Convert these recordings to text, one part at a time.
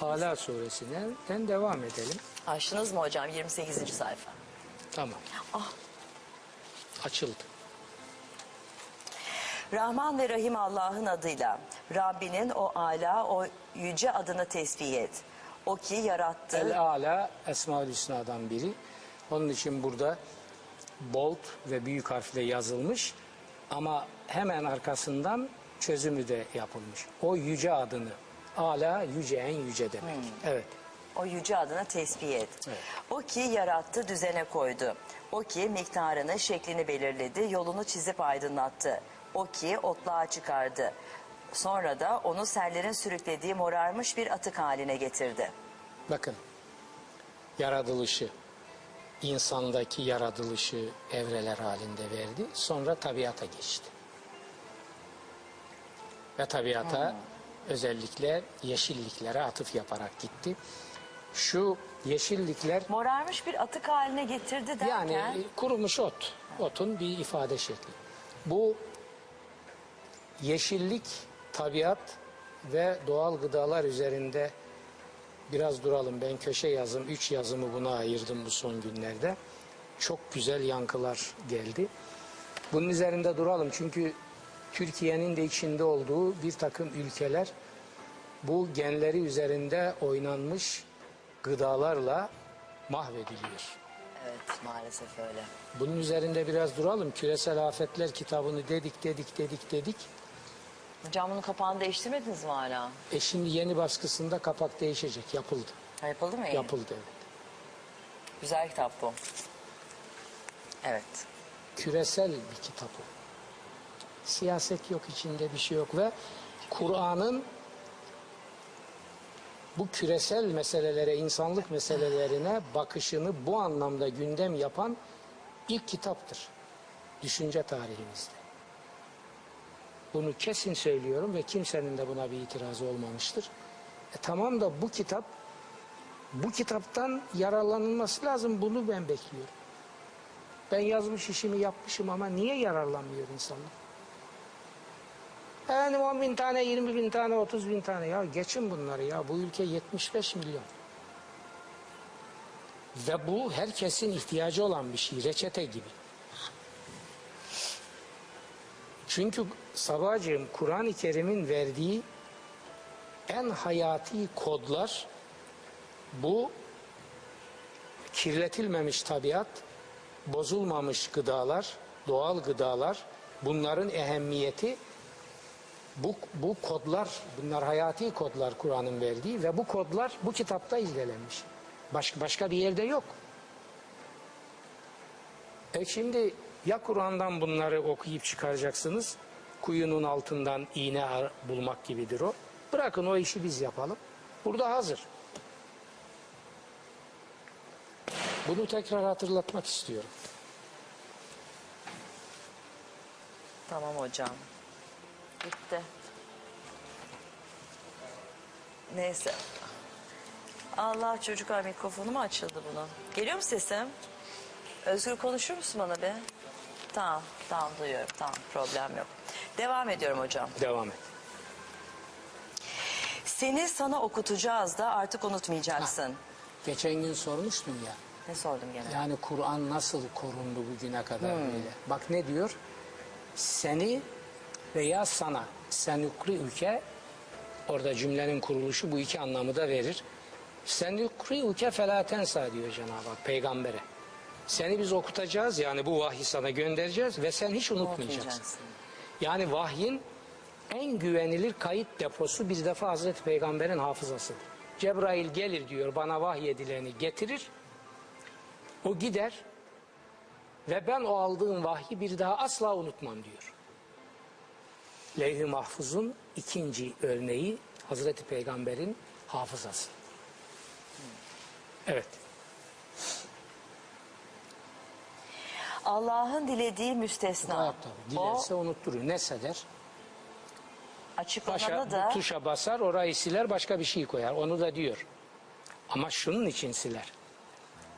Ala suresinden devam edelim. Açtınız mı hocam 28. sayfa? Tamam. Ah. Açıldı. Rahman ve Rahim Allah'ın adıyla Rabbinin o ala o yüce adını tesbih et. O ki yarattı. El Ala Esma-ül Hüsna'dan biri. Onun için burada bold ve büyük harfle yazılmış ama hemen arkasından çözümü de yapılmış. O yüce adını. Ala yüce en yüce demek. Evet. O yüce adına tesbih et. Evet. O ki yarattı, düzene koydu. O ki miktarını, şeklini belirledi, yolunu çizip aydınlattı. O ki otluğa çıkardı. Sonra da onu sellerin sürüklediği morarmış bir atık haline getirdi. Bakın. Yaratılışı, insandaki yaratılışı evreler halinde verdi. Sonra tabiata geçti. Ve tabiata özellikle yeşilliklere atıf yaparak gitti. Şu yeşillikler Morarmış bir atık haline getirdi derken... yani e, kurumuş ot. Otun bir ifade şekli. Bu yeşillik, tabiat ve doğal gıdalar üzerinde biraz duralım. Ben köşe yazım, üç yazımı buna ayırdım bu son günlerde. Çok güzel yankılar geldi. Bunun üzerinde duralım çünkü Türkiye'nin de içinde olduğu bir takım ülkeler bu genleri üzerinde oynanmış gıdalarla mahvediliyor. Evet maalesef öyle. Bunun üzerinde biraz duralım. Küresel Afetler kitabını dedik dedik dedik dedik. Hocam bunun kapağını değiştirmediniz mi hala? E şimdi yeni baskısında kapak değişecek. Yapıldı. Ha, yapıldı mı? Yapıldı evet. Güzel kitap bu. Evet. Küresel bir kitap o. Siyaset yok içinde bir şey yok ve Kur'an'ın bu küresel meselelere, insanlık meselelerine bakışını bu anlamda gündem yapan ilk kitaptır. Düşünce tarihimizde. Bunu kesin söylüyorum ve kimsenin de buna bir itirazı olmamıştır. E tamam da bu kitap bu kitaptan yararlanılması lazım. Bunu ben bekliyorum. Ben yazmış işimi yapmışım ama niye yararlanmıyor insanlar? Efendim 10 bin tane, 20 bin tane, 30 bin tane. Ya geçin bunları ya. Bu ülke 75 milyon. Ve bu herkesin ihtiyacı olan bir şey. Reçete gibi. Çünkü Sabahcığım Kur'an-ı Kerim'in verdiği en hayati kodlar bu kirletilmemiş tabiat, bozulmamış gıdalar, doğal gıdalar, bunların ehemmiyeti bu, bu kodlar, bunlar hayati kodlar Kur'an'ın verdiği ve bu kodlar bu kitapta izlenmiş. Başka, başka bir yerde yok. E şimdi ya Kur'an'dan bunları okuyup çıkaracaksınız, kuyunun altından iğne bulmak gibidir o. Bırakın o işi biz yapalım. Burada hazır. Bunu tekrar hatırlatmak istiyorum. Tamam hocam. Bitti. Neyse. Allah çocuklar mikrofonu mu açıldı bunun? Geliyor mu sesim? Özgür konuşur musun bana be? Tamam, tamam duyuyorum. Tamam, problem yok. Devam ediyorum hocam. Devam et. Seni sana okutacağız da artık unutmayacaksın. Geçen gün sormuştun ya. Ne sordum gene? Yani Kur'an nasıl korundu bugüne kadar böyle. Bak ne diyor? Seni veya sana. Senukri ülke orada cümlenin kuruluşu bu iki anlamı da verir. Senukri ülke felatensa diyor Cenab-ı Hak peygambere. Seni biz okutacağız yani bu vahyi sana göndereceğiz ve sen hiç unutmayacaksın. Yani vahyin en güvenilir kayıt deposu bir defa Hazreti Peygamber'in hafızasıdır. Cebrail gelir diyor bana vahyedileni getirir. O gider ve ben o aldığım vahyi bir daha asla unutmam diyor. Levh-i Mahfuz'un ikinci örneği Hazreti Peygamber'in hafızası. Evet. Allah'ın dilediği müstesna. Evet, tabii. Dilerse unutturur. Ne seder? o açık Başa, olanı da tuşa basar orayı siler başka bir şey koyar. Onu da diyor. Ama şunun için siler.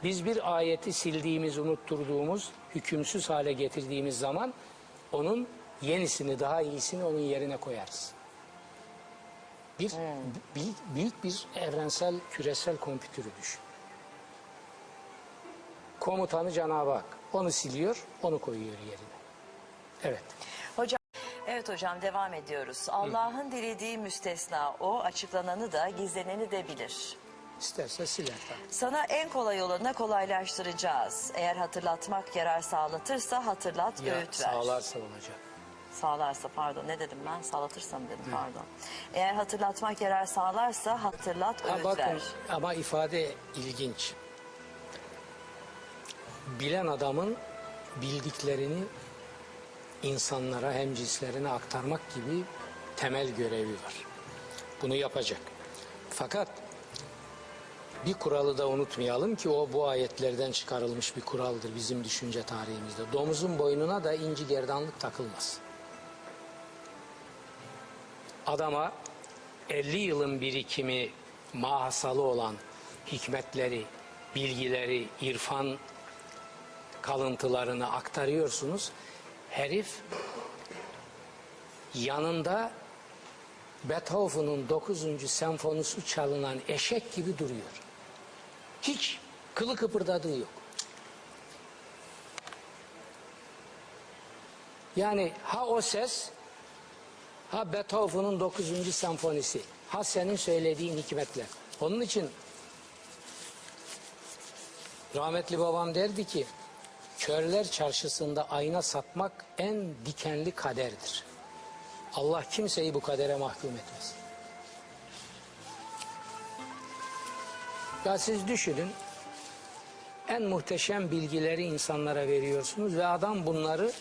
Biz bir ayeti sildiğimiz, unutturduğumuz, hükümsüz hale getirdiğimiz zaman onun yenisini, daha iyisini onun yerine koyarız. Bir büyük, büyük bir evrensel küresel kompütürü düşün. Komutanı Cenab-ı Hak. Onu siliyor, onu koyuyor yerine. Evet. Hocam Evet hocam devam ediyoruz. Allah'ın dilediği müstesna o açıklananı da gizleneni de bilir. İsterse siler tabii. Sana en kolay olanı kolaylaştıracağız. Eğer hatırlatmak yarar sağlatırsa hatırlat, Ya öğüt ver. sağlarsa olacak. Sağlarsa pardon ne dedim ben? Sağlatırsa mı dedim pardon. Eğer hatırlatmak yarar sağlarsa hatırlat, Ha, öğüt bakın ver. ama ifade ilginç. Bilen adamın bildiklerini insanlara hem cinslerine aktarmak gibi temel görevi var. Bunu yapacak. Fakat bir kuralı da unutmayalım ki o bu ayetlerden çıkarılmış bir kuraldır bizim düşünce tarihimizde. Domuzun boynuna da inci gerdanlık takılmaz. Adama 50 yılın birikimi mahasalı olan hikmetleri, bilgileri, irfan kalıntılarını aktarıyorsunuz. Herif yanında Beethoven'un 9. senfonisi çalınan eşek gibi duruyor. Hiç kılı kıpırdadığı yok. Yani ha o ses Ha Beethoven'un 9. senfonisi, ha senin söylediğin hikmetler. Onun için rahmetli babam derdi ki, körler çarşısında ayna satmak en dikenli kaderdir. Allah kimseyi bu kadere mahkum etmez. Ya siz düşünün, en muhteşem bilgileri insanlara veriyorsunuz ve adam bunları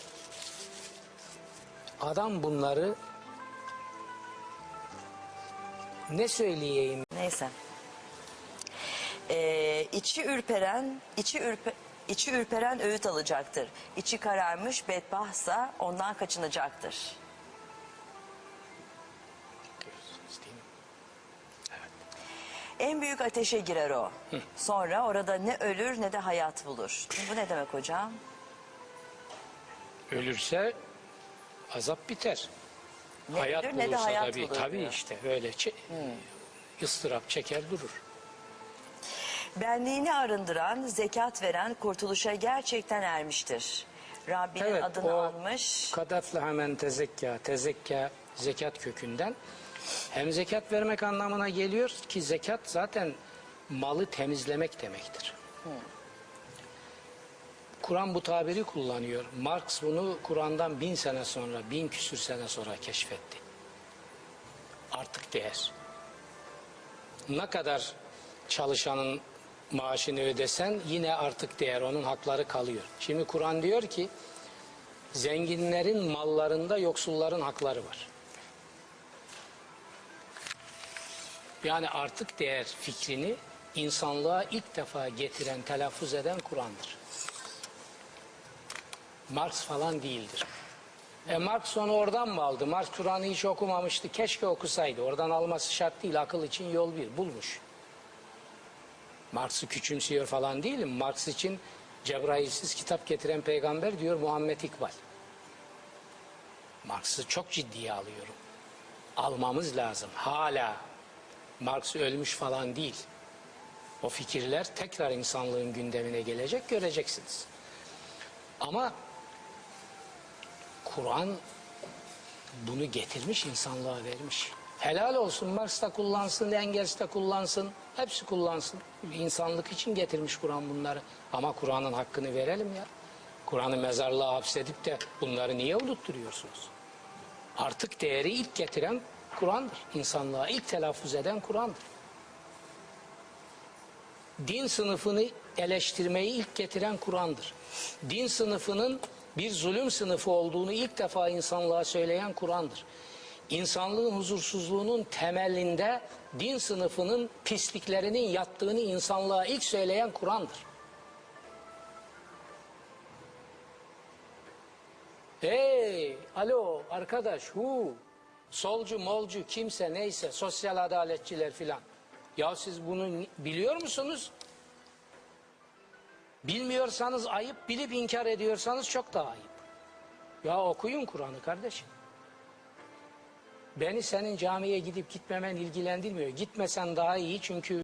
adam bunları ne söyleyeyim? Neyse. Ee, içi ürperen, içi ürpe, içi ürperen öğüt alacaktır. İçi kararmış bedbahtsa ondan kaçınacaktır. En büyük ateşe girer o. Sonra orada ne ölür ne de hayat bulur. Bu ne demek hocam? Ölürse azap biter. Ne hayat ölür ne de hayat tabii, bulur tabii diyor. işte öyle çe- ıstırap çeker durur. Benliğini arındıran, zekat veren kurtuluşa gerçekten ermiştir. Rabbinin Evet, adını o almış. kadafle hemen tezekka, tezekka zekat kökünden. Hem zekat vermek anlamına geliyor ki zekat zaten malı temizlemek demektir. Kur'an bu tabiri kullanıyor. Marx bunu Kur'an'dan bin sene sonra, bin küsür sene sonra keşfetti. Artık değer. Ne kadar çalışanın maaşını ödesen yine artık değer, onun hakları kalıyor. Şimdi Kur'an diyor ki, zenginlerin mallarında yoksulların hakları var. Yani artık değer fikrini insanlığa ilk defa getiren, telaffuz eden Kur'an'dır. Marx falan değildir. E Marx onu oradan mı aldı? Marx Kur'an'ı hiç okumamıştı. Keşke okusaydı. Oradan alması şart değil. Akıl için yol bir. Bulmuş. Marx'ı küçümsüyor falan değilim. Marx için Cebrailsiz kitap getiren peygamber diyor Muhammed İkbal. Marx'ı çok ciddiye alıyorum. Almamız lazım. Hala Marx ölmüş falan değil. O fikirler tekrar insanlığın gündemine gelecek göreceksiniz. Ama Kur'an bunu getirmiş insanlığa vermiş. Helal olsun Marx da kullansın, Engels de kullansın, hepsi kullansın. İnsanlık için getirmiş Kur'an bunları. Ama Kur'an'ın hakkını verelim ya. Kur'an'ı mezarlığa hapsedip de bunları niye unutturuyorsunuz? Artık değeri ilk getiren Kur'an'dır. İnsanlığa ilk telaffuz eden Kur'an'dır. Din sınıfını eleştirmeyi ilk getiren Kur'an'dır. Din sınıfının bir zulüm sınıfı olduğunu ilk defa insanlığa söyleyen Kur'an'dır. İnsanlığın huzursuzluğunun temelinde din sınıfının pisliklerinin yattığını insanlığa ilk söyleyen Kur'an'dır. Hey, alo arkadaş, hu, solcu, molcu, kimse neyse, sosyal adaletçiler filan. Ya siz bunu biliyor musunuz? Bilmiyorsanız ayıp, bilip inkar ediyorsanız çok daha ayıp. Ya okuyun Kur'an'ı kardeşim. Beni senin camiye gidip gitmemen ilgilendirmiyor. Gitmesen daha iyi çünkü